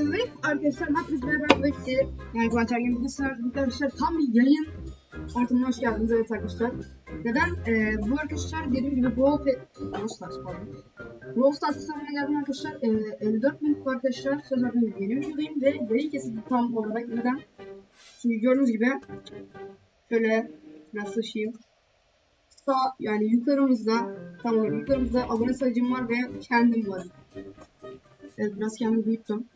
ve arkadaşlar hepiniz beraber bekleyelim. Yani Kıvançlar gibi bilgisayar arkadaşlar tam bir yayın ortamına hoş geldiniz evet arkadaşlar. Neden? Ee, bu arkadaşlar dediğim gibi Brawl Pe- Brawl Stars pardon. Brawl Stars hesabına geldim arkadaşlar. Ee, 54 bin arkadaşlar. Söz gibi yeni videodayım ve yayın kesildi tam olarak. Neden? Çünkü gördüğünüz gibi şöyle biraz sıçayım. Sağ yani yukarımızda tam olarak yukarımızda abone sayıcım var ve kendim varım. Evet biraz kendimi büyüttüm.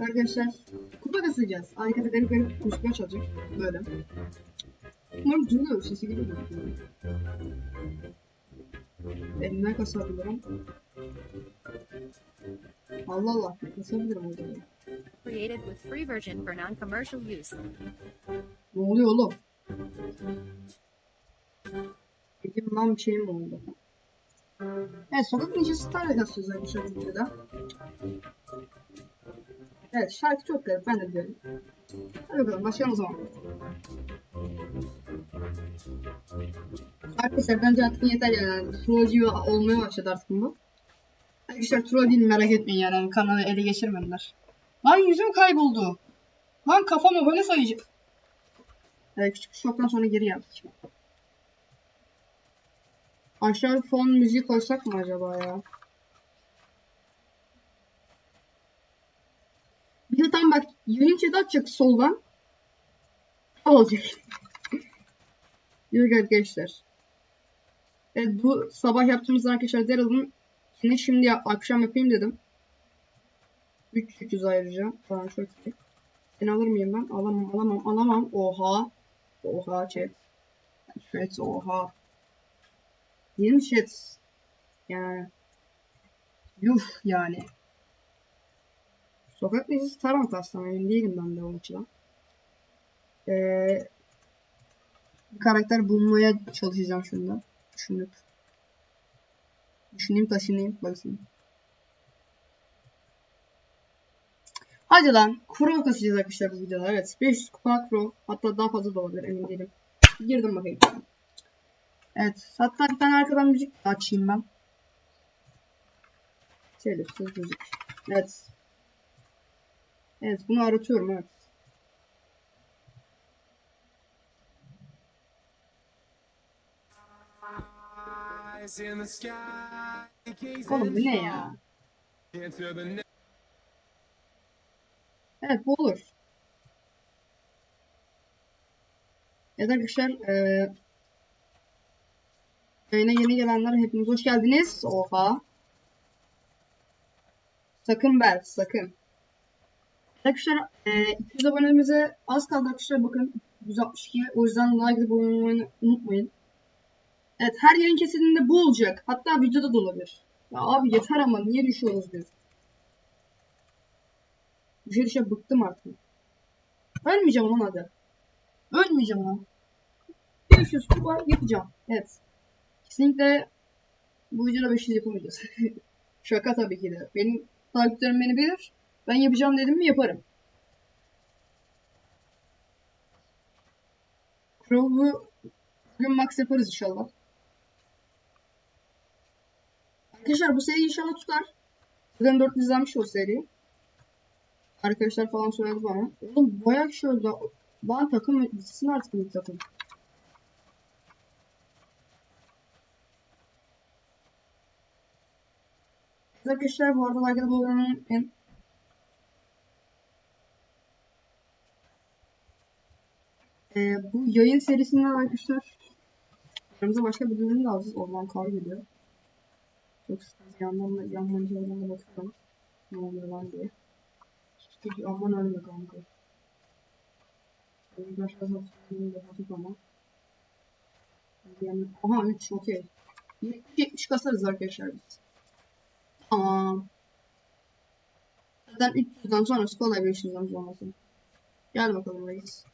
Arkadaşlar kupa kasacağız. Arkada garip garip müzikler çalacak. Böyle. Umarım duyuluyor. Sesi geliyor. Elimden kasabilirim. Allah Allah. Kasabilirim orada. created with free version for non-commercial use. Ne oluyor oğlum? Dedim lan bir şey mi oldu? Evet sokak ninjası Star'la kasıyoruz arkadaşlar videoda. Evet şarkı çok garip ben de biliyorum. Hadi bakalım başlayalım o zaman. Arkadaşlar bence artık yeter yani. Trollcü olmaya başladı artık bu. Arkadaşlar troll değil merak etmeyin yani kanalı ele geçirmediler. Lan yüzüm kayboldu. Lan kafama böyle sayacak. Evet, küçük şoktan sonra geri geldik. Aşağı fon müziği koysak mı acaba ya? De tam bak yayın chat'i açacak soldan. Olacak. Yok arkadaşlar. Evet bu sabah yaptığımız arkadaşlar Daryl'ın yine şimdi yap- akşam yapayım dedim. 300 ayrıca. Falan çok iyi. Seni alır mıyım ben? Alamam, alamam, alamam. Oha. Oha chat. Chat oha. Yeni chat. Yani. Yuh yani. Sokak dizisi Tarant aslında emin değilim ben de o açıdan. Ee, bir karakter bulmaya çalışacağım şunda. Düşünüp. Düşüneyim taşınayım bakayım. Hadi lan. Kuro kasacağız arkadaşlar bu videoda. Evet. 500 kupa Kuro. Hatta daha fazla da olabilir emin değilim. Girdim bakayım. Evet. Hatta bir tane arkadan müzik açayım ben. Telifsiz müzik. Evet. Evet bunu aratıyorum evet. Oğlum bu ne ya? Evet bu olur. Evet arkadaşlar eee yayına yeni gelenler hepiniz hoş geldiniz. Oha. Sakın Bel sakın. Arkadaşlar eee 200 abonemize az kaldı arkadaşlar bakın 162 o yüzden like abone olmayı unutmayın. Evet her yayın kesildiğinde bu olacak. Hatta videoda da olabilir. Ya abi yeter ama niye düşüyoruz biz? Düşe düşe bıktım artık. Ölmeyeceğim lan hadi. Ölmeyeceğim lan. 500 kupa yapacağım. Evet. Kesinlikle bu videoda 500 yapamayacağız. Şaka tabii ki de. Benim takipçilerim beni bilir. Ben yapacağım dedim mi yaparım. Crow'u bugün max yaparız inşallah. Arkadaşlar bu seri inşallah tutar. Zaten 4 izlenmiş o seri. Arkadaşlar falan söyledi bana. Oğlum bayağı kişi öldü. Takım bitsin artık bir takım. Arkadaşlar bu arada like abone Ee, bu yayın serisinden arkadaşlar aramıza başka bir bölüm de alacağız. Orman kar geliyor. Çok sıkıntı. Yandan, yandan yandan bakıyorum. Ne oluyor lan diye. Çünkü aman ölme kanka. Başka satışlarım da hafif ama. Yani, aha 3 okey. 70 kasarız arkadaşlar biz. Tamam. Zaten 300'den sonrası kolay 500'den sonrası. Gel bakalım reis.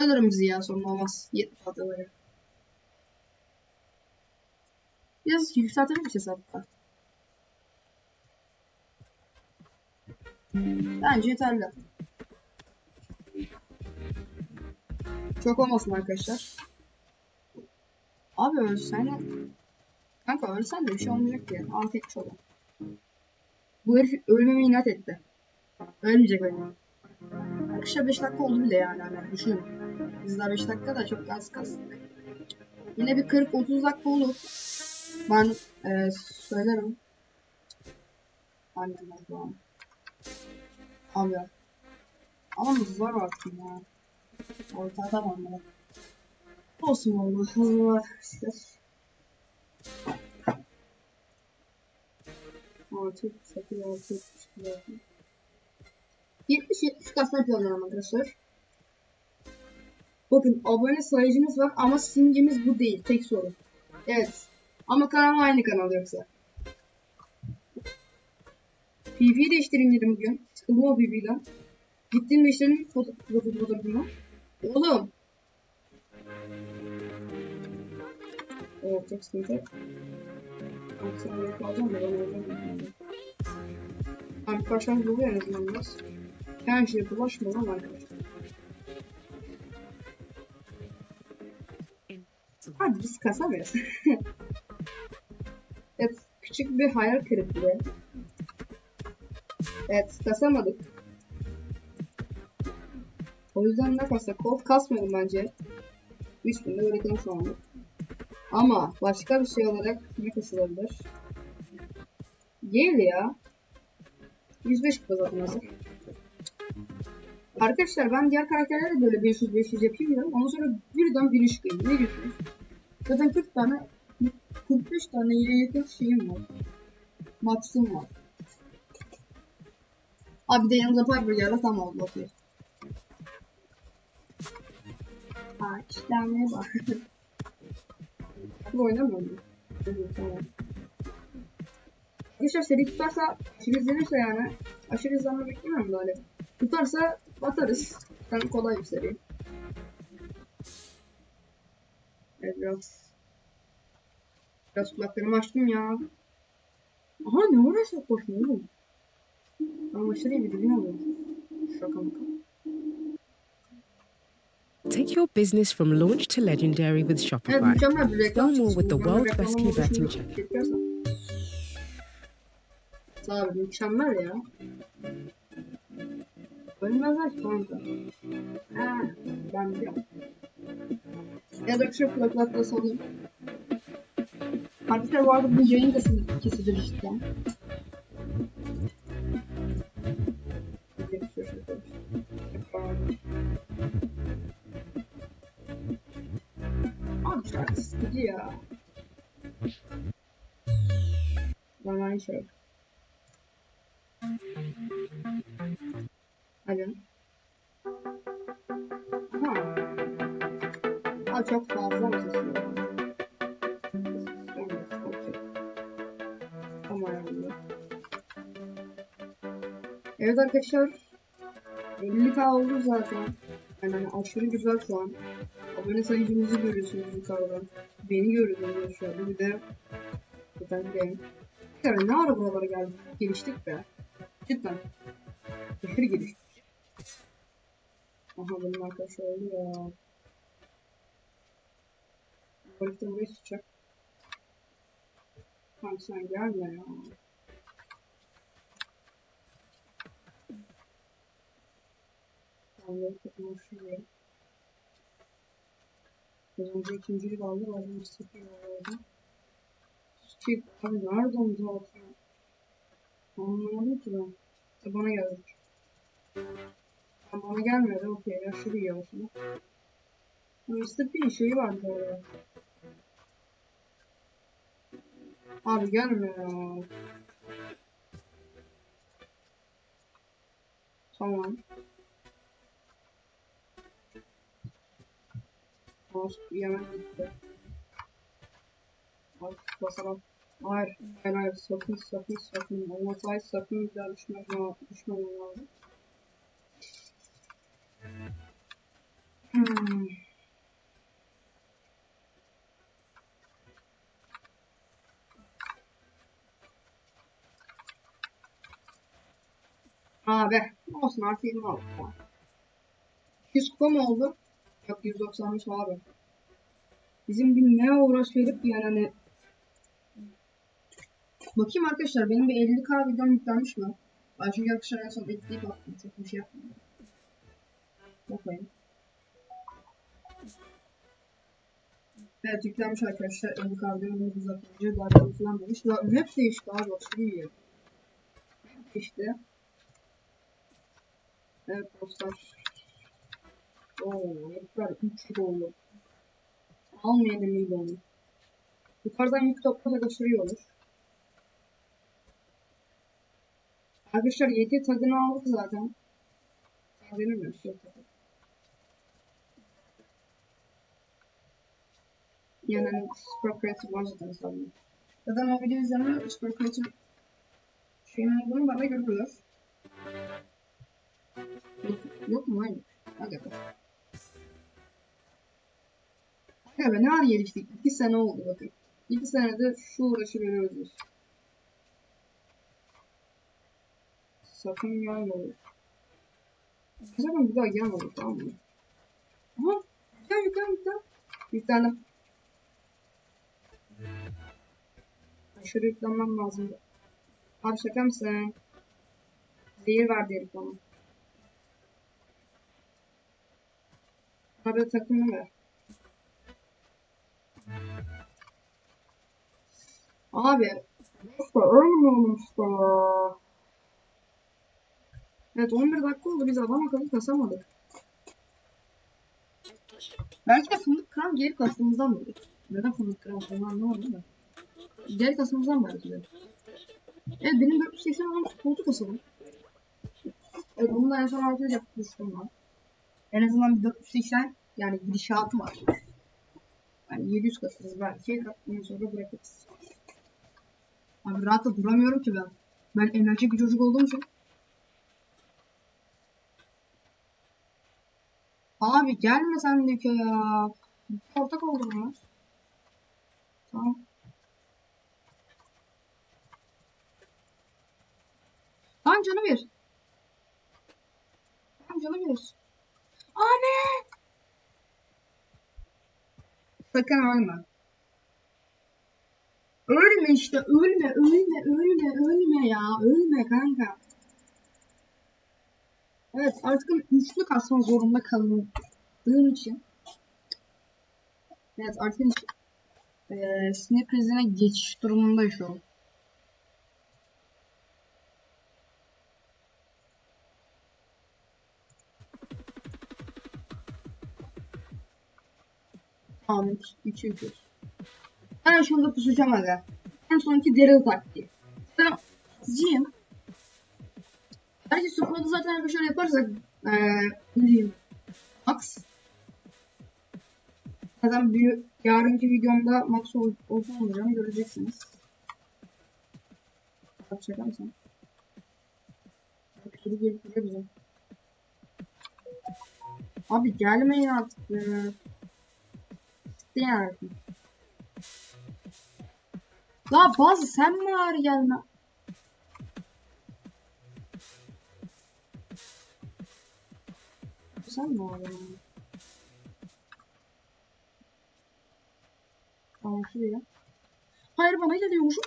Alırım bizi ya sorun olmaz. 70 atıyorlar. Biraz yükseltebilir miyiz hatta? Bence yeterli. Çok olmasın arkadaşlar. Abi ölsene. Kanka ölsen de bir şey olmayacak ki. Etmiş olan. Bu herif ölmeme inat etti. Ölmeyecek oyun. Arkadaşlar 5 dakika oldu bile yani. Hani düşünün. Biz daha 5 dakika da çok az kastık. Yine bir 40-30 dakika olur. Ben e, söylerim. Annem falan. Abi. Ama zor artık ya. Ortada tamam ya. Olsun olmaz. Allah. Altı, sekiz, altı, yetmiş, altı. 70-70 kasma planlıyorum arkadaşlar. Bakın abone sayıcımız var ama simgemiz bu değil. Tek sorun. Evet. Ama kanal aynı kanal yoksa. PV'yi değiştireyim dedim bugün. Sıkıldım o PV'den. Gittim değiştirdim foto foto fotoğrafımı. Oğlum. Evet çok sıkıntı. Aksiyonları kalacağım da ben en azından biraz. Her şeye bulaşmadan arkadaşlar. Hadi biz kasamıyoruz. evet, küçük bir hayal kırıklığı. Evet, kasamadık. O yüzden ne kasak? Kod kasmadım bence. 3000'de üretim şu anda. Ama başka bir şey olarak ne kasılabilir? Gel ya. 105 kupa zaten hazır. Arkadaşlar ben diğer karakterlere böyle 500-500 yapayım dedim. Ondan sonra birden bir iş koyayım. Ne diyorsunuz? Zaten 40 tane 45 tane yere yakın şeyim var. Max'ım var. Abi de yanımda Piper geldi tam oldu okey. Ha işlemeye bak. Bu oynamıyor mu? Evet, tamam. Arkadaşlar seri tutarsa aşırı izlenirse yani aşırı izlenme beklemiyorum böyle. Tutarsa batarız. Yani kolay bir seri. Evet biraz Biraz kulaklarımı açtım ya. Aha ne uğraşsak boşuna oğlum. Ama aşırı iyi bir dilin oluyor. Şaka maka. Take your business from launch to legendary with Shopify. Learn more with the Ben world's best checker. çekersem. Abi mükemmel ya. Ölmezler ki kanka. Ha, ben biliyorum. Ya da şu kulaklıkla salayım. Arkadaşlar bu arada bu yayın da kesilir işte. Abi şarkı sıkıcı ya. Ben aynı şey. Evet arkadaşlar. 50k oldu zaten. Yani aşırı güzel şu an. Abone sayıcımızı görüyorsunuz yukarıdan. Beni görüyorsunuz aşağıda. Bir de zaten benim. Yani ne ara buralara geldik? Geliştik be. Cidden. Aşırı geliştik. Aha benim arkadaşlar öldü ya. De buraya çıkacak. Kanka sen gelme ya. Kapımı şuraya. Az önce ikincilik aldı. Bazen bir sıfır oldu. Skip. Abi nereden dağıtıyor? Anlamadım ki ben. İşte bana geldi. Ha, bana gelmedi. Okey. Aşırı iyi aslında. Mr. P şeyi vardı orada. Abi gelme. Tamam. Mouse yemek gitti. Abi basalım. Hayır, hayır, hayır, sakın, sakın, sakın. Olmaz, hayır, sakın bir daha düşmem, düşmem lazım. Hmm. Abi, olsun artık 20 aldık. Tamam. 100 kupa mı oldu? Yok 195 abi. Bizim bir ne uğraş verip yani hani Bakayım arkadaşlar benim bir 50k videom yüklenmiş mi? Ben çünkü arkadaşlar en son ekleyip attım. Çok bir şey yapmadım. Bakayım. Evet yüklenmiş arkadaşlar. Ön kaldırımını uzatınca daha da falan demiş. Ya map değişti abi. Aşırı iyi. Map değişti. Evet dostlar. Oo, yapılar 3 oldu. Almayalım iyi onu. Yukarıdan yük iyi olur. Arkadaşlar YT tagını aldık zaten. Tagını mı? Şey tadı. Yani Super Creative zaten sanırım. Zaten o video izlemeyi Super Creative şeyin olduğunu bana görürler. Yok, yok mu? Hayır. Hadi bakalım. Be ne ara geliştik? İki sene oldu bakın. İki senede şu uğraşı veriyoruz biz. Sakın gelmeyin. Sakın bir daha gelmeyin tamam mı? Aha! Gel yüklen yüklen. Yüklendim. Aşırı yüklenmem lazım. Abi şaka mısın? Zehir verdi herif bana. Abi takımını ver. Abi. İşte ölmüyorum işte ya. Evet 11 dakika oldu biz adam akıllı kasamadık. Belki de fındık kıran geri kastığımızdan mıdır? Neden fındık kıran onu anlamadım da. Geri kastığımızdan belki de. Evet benim 480 olan koltuk kasalım. Evet onu da en son ortaya yapmıştım ben. En azından bir 480 yani gidişatım var. Yani 700 kasarız belki. Ondan sonra bırakırız. Abi rahat da duramıyorum ki ben. Ben enerji bir çocuk olduğum için. Abi gelme sen ki ya. Ortak oldum ya. Tamam. Tamam canı bir. Tamam canı bir. Abi. Sakın ölme. Ölme işte ölme ölme ölme ölme ya ölme kanka. Evet artık üçlü kasma zorunda kaldığım için. Evet artık eee sinir krizine geçiş durumunda şu an. Tamam 3 3 Ben şurada pusacağım aga. En sonki Daryl taktiği. Ben ciyim. Belki squad'ı zaten arkadaşlar yaparsak eee ne diyeyim Max Zaten bir yarınki videomda Max ol, olsun olacağını göreceksiniz. Bak şaka mısın? Kedi gelip bize. Abi gelmeyin artık be. Gitti yani. La bazı sen mi ağır gelme? Sen mi ağır gelme? Tamam şuraya. Hayır bana geliyormuşum.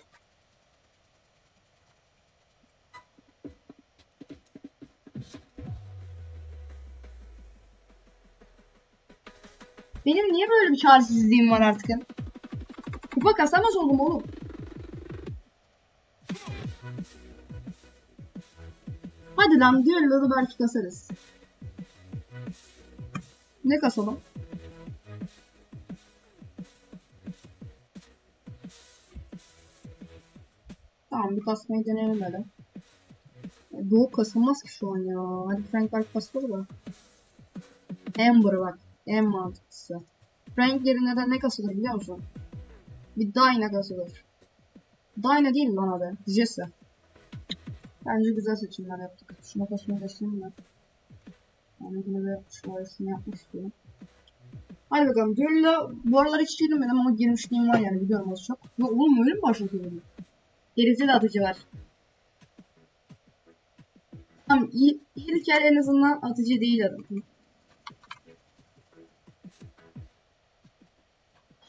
Benim niye böyle bir çaresizliğim var artık? Kupa kasamaz oldum oğlum. Lan diğerleri belki kasarız. Ne kasalım? Tamam bir kasmayı deneyelim öyle. E, Doğu kasılmaz ki şu an ya. Hadi Frank belki kasılır da. Amber bak. En mantıklısı. Frank yerine de ne kasılır biliyor musun? Bir Dyna kasılır. Dyna değil lan adı. Jesse. Bence güzel seçimler yaptık. Şuna kasmayı geçeyim ben. Yani bunu da şurasını yapmış diyorum. Hadi bakalım. Düğünle bu aralar hiç girmedim ama girmişliğim var yani biliyorum az çok. Ya oğlum öyle mi başlatıyor bunu? Gerisi de atıcı var. Tamam İ- İlker en azından atıcı değil adam.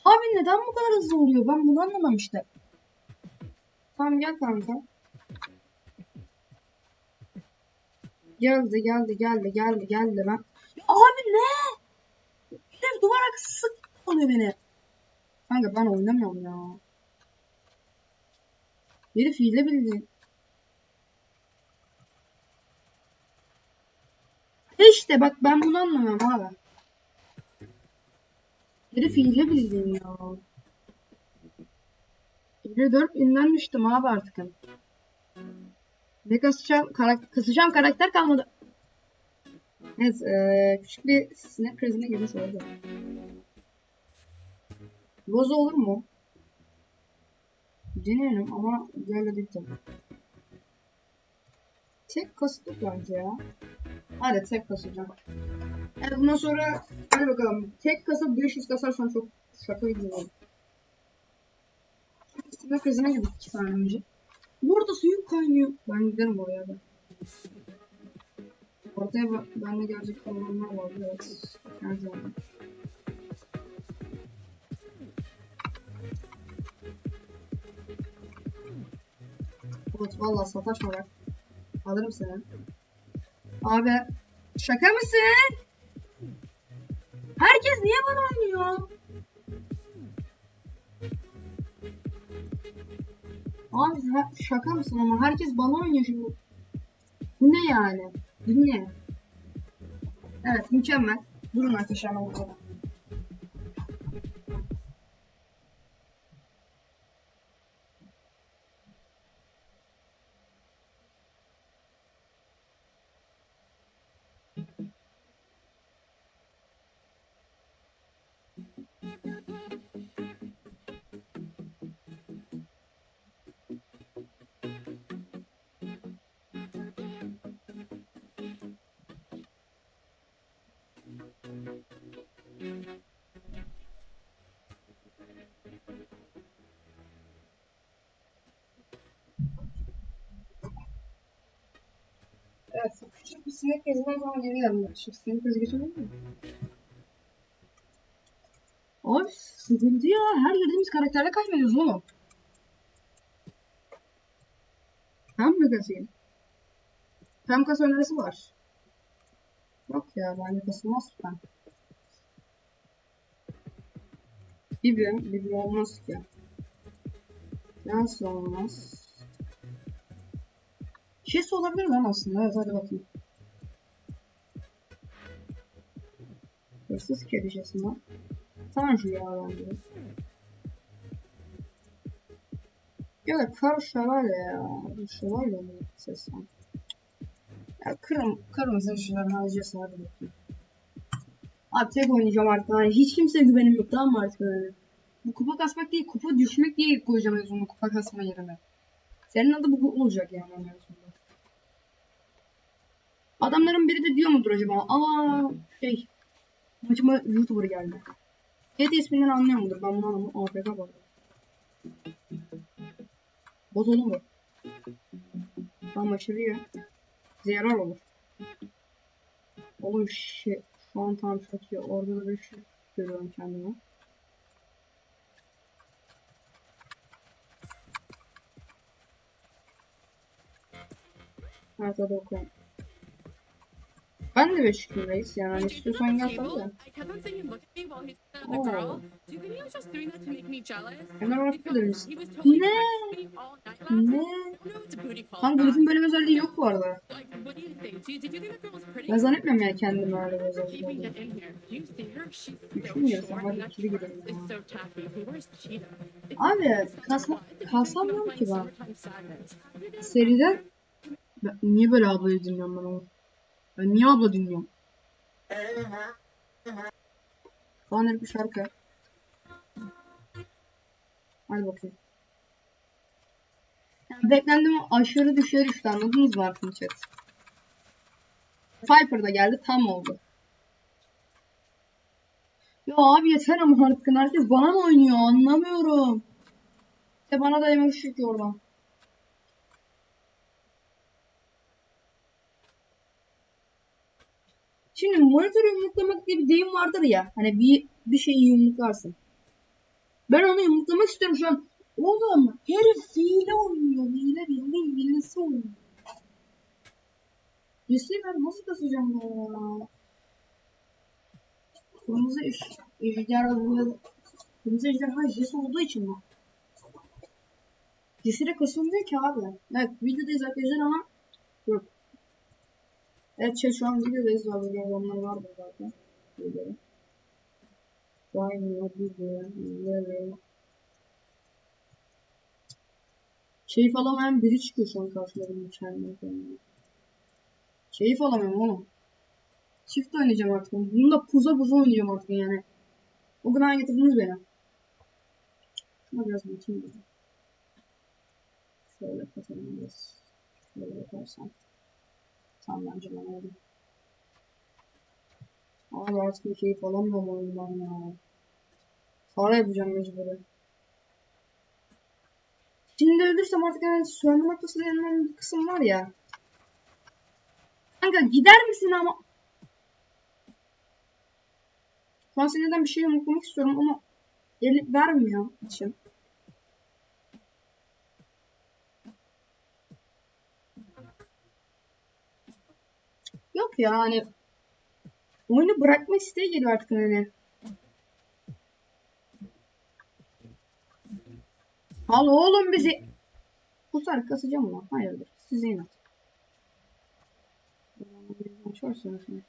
Abi neden bu kadar hızlı oluyor? Ben bunu anlamamıştım. Tamam gel kanka. Geldi geldi geldi geldi geldi ben. Abi ne? Herif duvar arkası sık oluyor beni. Kanka ben oynamıyorum ya. Herif hile bildi. İşte bak ben bunu anlamıyorum abi. Herif hile bildiğin ya. 54 binden düştüm abi artık. Ne kasacağım, karak kasacağım karakter kalmadı. Evet, eee, küçük bir sinir krizine girmiş oldu. Boz olur mu? Deneyelim ama böyle değil tabii. Tek kastık bence ya. Hadi tek kasacağım. Evet bundan sonra hadi bakalım. Tek kasıp 500 kasarsan çok şaka gibi olur. Sinir krizine girdik 2 saniye önce. Burada suyun kaynıyor. Ben giderim oraya da. Ortaya ba- benle gelecek olanlar var. Evet. Her zaman. Evet valla sataşma bak. Alırım seni. Abi şaka mısın? Herkes niye bana oynuyor? Abi şaka mısın ama herkes bana oynuyor şimdi. Bu ne yani? Ne? Evet mükemmel. Durun arkadaşlar. Bir sinek gezinden sonra geri geldim. Şu sinek gezi geçebilir mi? Abi sıkıntı ya. Her girdiğimiz karakterle kaybediyoruz oğlum. Hem mi kasayım? Hem kasa önerisi var. Yok ya bence kasılmaz ben. Bibi, Bibi olmaz ki. Nasıl olmaz? Şes olabilir lan aslında. Evet hadi bakayım. Hırsız kedi şesi mi? Tanju ya da kar şövalye ya. Şövalye mi seslen? Ya kırm kırmızı ışınların harcıyorsun hadi bakayım. Abi tek oynayacağım artık. Yani hiç kimseye güvenim yok tamam mı artık öyle. Bu kupa kasmak değil, kupa düşmek diye koyacağım en sonunda kupa kasma yerine. Senin adı bu olacak yani en sonunda. Adamların biri de diyor mudur acaba? Aa şey. Maçıma YouTuber geldi. Yedi isminden anlıyor mudur? Ben bunu anlamam. AFK var. Boz olur mu? Tam aşırıyor. Ziyarar olur. Oğlum şey, şu an tam çatıyor. Orada da bir şey görüyorum kendime. Evet hadi okuyalım. Ben de 5 gündeyiz yani hani istiyorsan gel tabii de. Jealous? Hemen bakabiliriz. Ne? Ne? Herifin böyle bir özelliği yok bu arada. Ben zannetmiyorum ya kendimi öyle bir özelliği short Hadi ikili gidelim Abi kasma, kasamıyorum ki ben. Seriden ben, niye böyle ablayı dinliyorum ben onu? Ben niye abla dinliyorum? Herif bir şarkı. Hadi bakayım. Yani beklendim aşırı düşüyor düştü anladınız mı artık chat? Viper da geldi tam oldu. Ya abi yeter ama artık herkes bana mı oynuyor anlamıyorum. İşte bana da yemek çıkıyor oradan. Şimdi monitörü yumruklamak diye bir deyim vardır ya. Hani bir bir şeyi yumruklarsın. Ben onu yumruklamak istiyorum şu an. Oğlum herif hile oynuyor. Hile bildiğin hilesi oynuyor. Listeyi ben nasıl kasacağım ya? Kırmızı iş, ejderha, kırmızı ejderha Jess olduğu için? Jess'e de kasılmıyor ki abi. Evet videodayız arkadaşlar ama yok. Evet şey şu an videodayız abi. Onlar vardır zaten. Videoda. Vay ne video. Böyle. Keyif alamayan biri çıkıyor şu an karşıma benim kendime. Keyif alamıyorum oğlum. Çift oynayacağım artık. Bunu da puza puza oynayacağım artık yani. O kadar getirdiniz beni. Şuna biraz bakayım. Şöyle katalım biraz. Şöyle yaparsam. Tamam bence ben oldu. Abi artık keyif alamıyorum oyundan ya. Sonra yapacağım mecburi. Şimdi ölürsem artık yani sönme noktası denilen bir kısım var ya. Kanka gider misin ama? Şu an seneden bir şey yumruklamak istiyorum ama eli vermiyor içim. Yok ya hani oyunu bırakma isteği geliyor artık hani. Al oğlum bizi. Kusar kasacağım ama hayırdır. Size inat. Açarsın şimdi.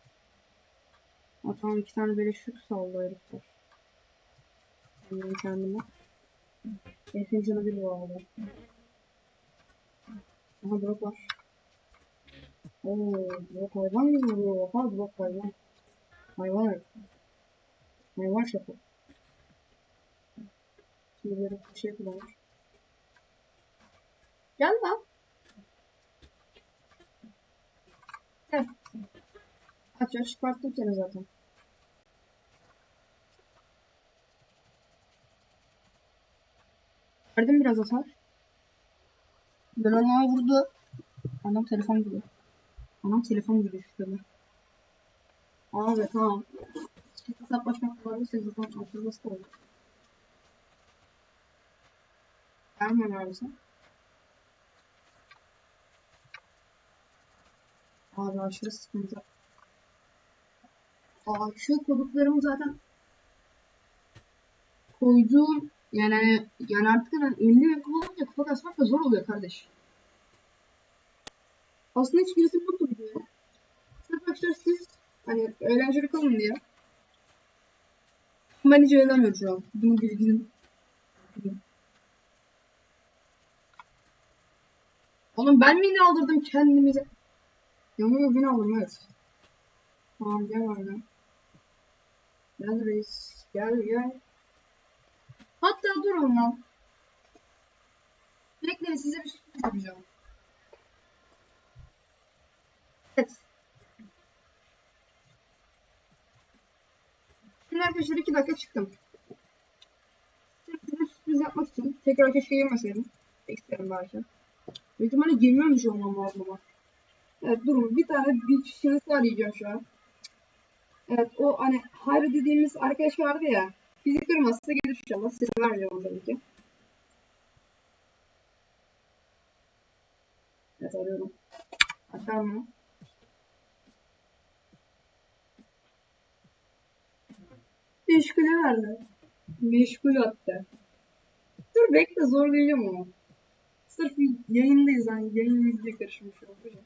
Ha tamam iki tane böyle şut saldı herifler. Ben kendime. Herifin canı bir bu arada. Aha drop var. Oo, drop hayvan vuruyor. Oha drop hayvan. Hayvan herif. Hayvan şaka. Şimdi böyle bir şey kullanır. Gel lan. Kaç yaş çıkarttım seni zaten. Verdim biraz hasar. Ben ona vurdu. Anam telefon gibi. Anam telefon gibi şöyle. Abi tamam. Hesaplaşmak var. Siz zaten açılması da olur. Gelmiyor sen. Abi aşırı sıkıntı. Aa şu koduklarımı zaten koyduğum yani yani artık ben 50 ve kullanınca kupa kasmak da zor oluyor kardeş. Aslında hiçbirisi yoktu videoya. Arkadaşlar siz hani eğlenceli kalın diye. Ben hiç eğlenmiyorum şu an. Bunu bilginin. Oğlum ben mi yine aldırdım kendimize? Yanıyor beni aldım evet. Tamam gel orada. Gel reis. Gel gel. Hatta dur ondan. Bekleyin size bir şey yapacağım. Evet. Şimdi arkadaşlar iki dakika çıktım. Size sürpriz yapmak için tekrar keşke girmeseydim. İsterim belki. Büyük ihtimalle girmiyormuş olmam lazım ama. Evet durun bir tane bir şahıs arayacağım şu an. Evet o hani Hayri dediğimiz arkadaş vardı ya. Bizi kırmazsa gelir inşallah. Size vereceğim onu tabii ki. Evet arıyorum. Açar mı? Meşgule verdi. Meşgul attı. Dur bekle zorlayacağım onu. Sırf yayındayız hani yayın video karışmış olacak.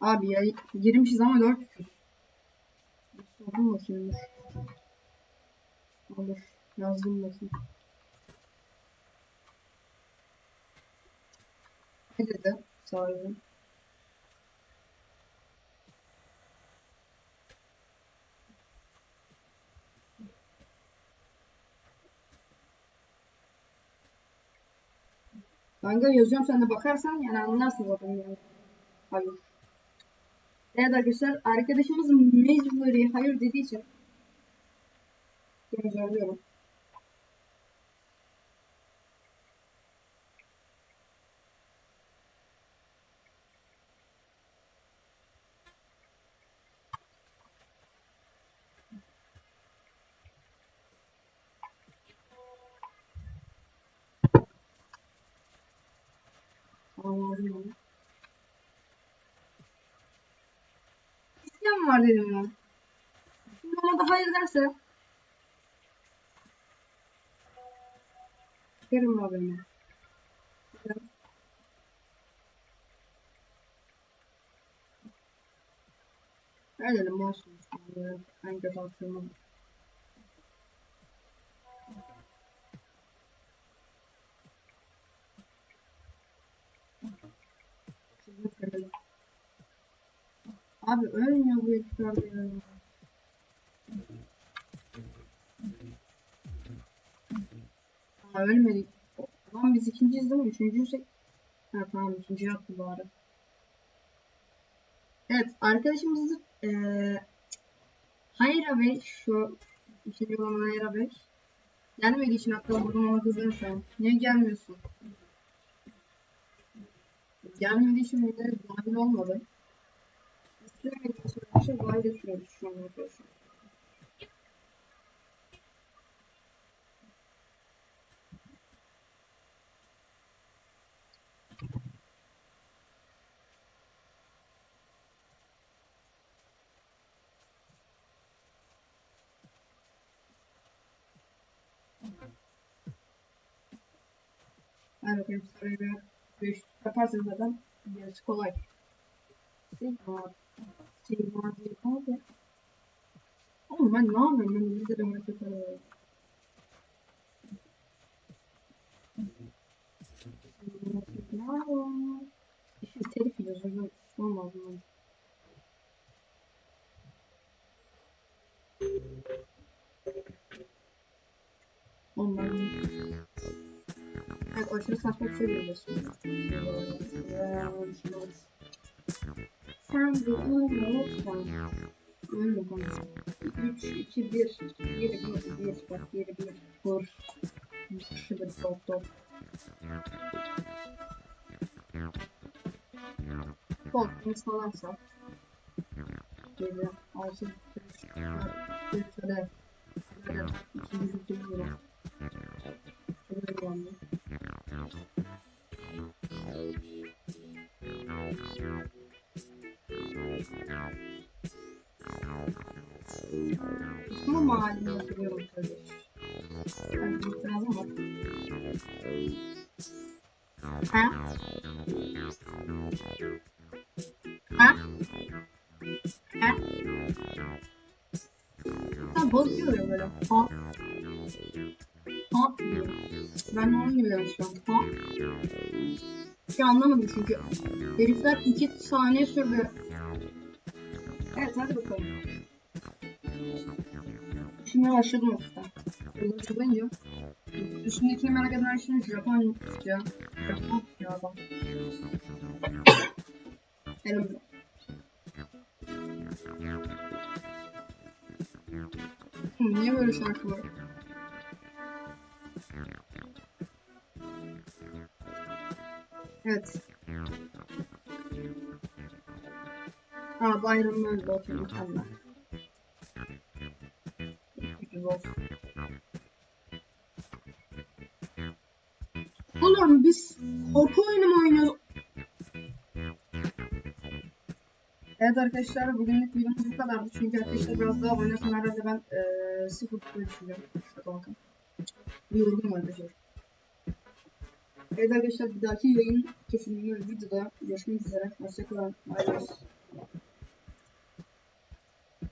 Abi ya girmişiz ama 400. Sordum bakayım dur. Olur. Yazdım bakayım. Ne dedi sahibi? Kanka yazıyorum sen de bakarsan yani anlarsın zaten yani. Hayır. Evet arkadaşlar arkadaşımız mecburi hayır dediği için seni zorluyorum. Bana. İsteyen var dedim ya. Şimdi ona da hayır derse. Yerim var benim. Verelim olsun. Yani en kötü aksiyonu. Abi ölmüyor bu ekipler ya. Aa ölmedik. Lan biz ikinciyiz değil mi? Üçüncüysek. Ha tamam ikinci yaptı bari. Evet arkadaşımız eee Hayra Bey şu ikinci olan Hayra Bey gelmediği için hatta buradan ona kızıyorum şu an. Niye gelmiyorsun? Gelmediği için bir de dahil olmadı. Bakayım sarıya bir beş yaparsanız zaten kolay. Sigma. Sigma değil abi. Oğlum ben ne yapıyorum? Ben İngilizce yaparım. Sigma. İşte telif yüzden Olmaz mı? Olmaz bir şey diyorsun. Sen de öyle lütfen. Öyle konuş. 3, 2, 1. 1, 1, 1. Bak 1, 1. Vur. Şıdır top top. Top. Instalarsa. 7, 6, 3, 4, 3, 4, 2, 1, 2, 1. Şöyle yani. Ama mahallinde oturuyorum tabii. Ben itirazım var. Ha? Ha? Ha? Diyor ya böyle. Ha? Ha? diyor. Ben onun gibi an. Ha? Bir şey anlamadım çünkü. Herifler iki saniye sürdü. Evet hadi bakalım. Şimdi başladım usta. Yolu çıkınca. Üstündekini merak eden şimdi Japonca. Japon ya adam. Elim. Hmm, niye böyle şarkı var? Evet. Aa bayramın öldü oturdu olsun. Oğlum biz korku oyunu mu oynuyoruz? Evet arkadaşlar bugünlük videomuz bu kadardı çünkü arkadaşlar biraz daha oynasam herhalde ben eee sıfır tutuyor düşünüyorum. Şaka bakın. Bir yorgunum arkadaşlar. Evet arkadaşlar bir dahaki yayın kesinlikle videoda görüşmek üzere. Hoşçakalın. Bye bye.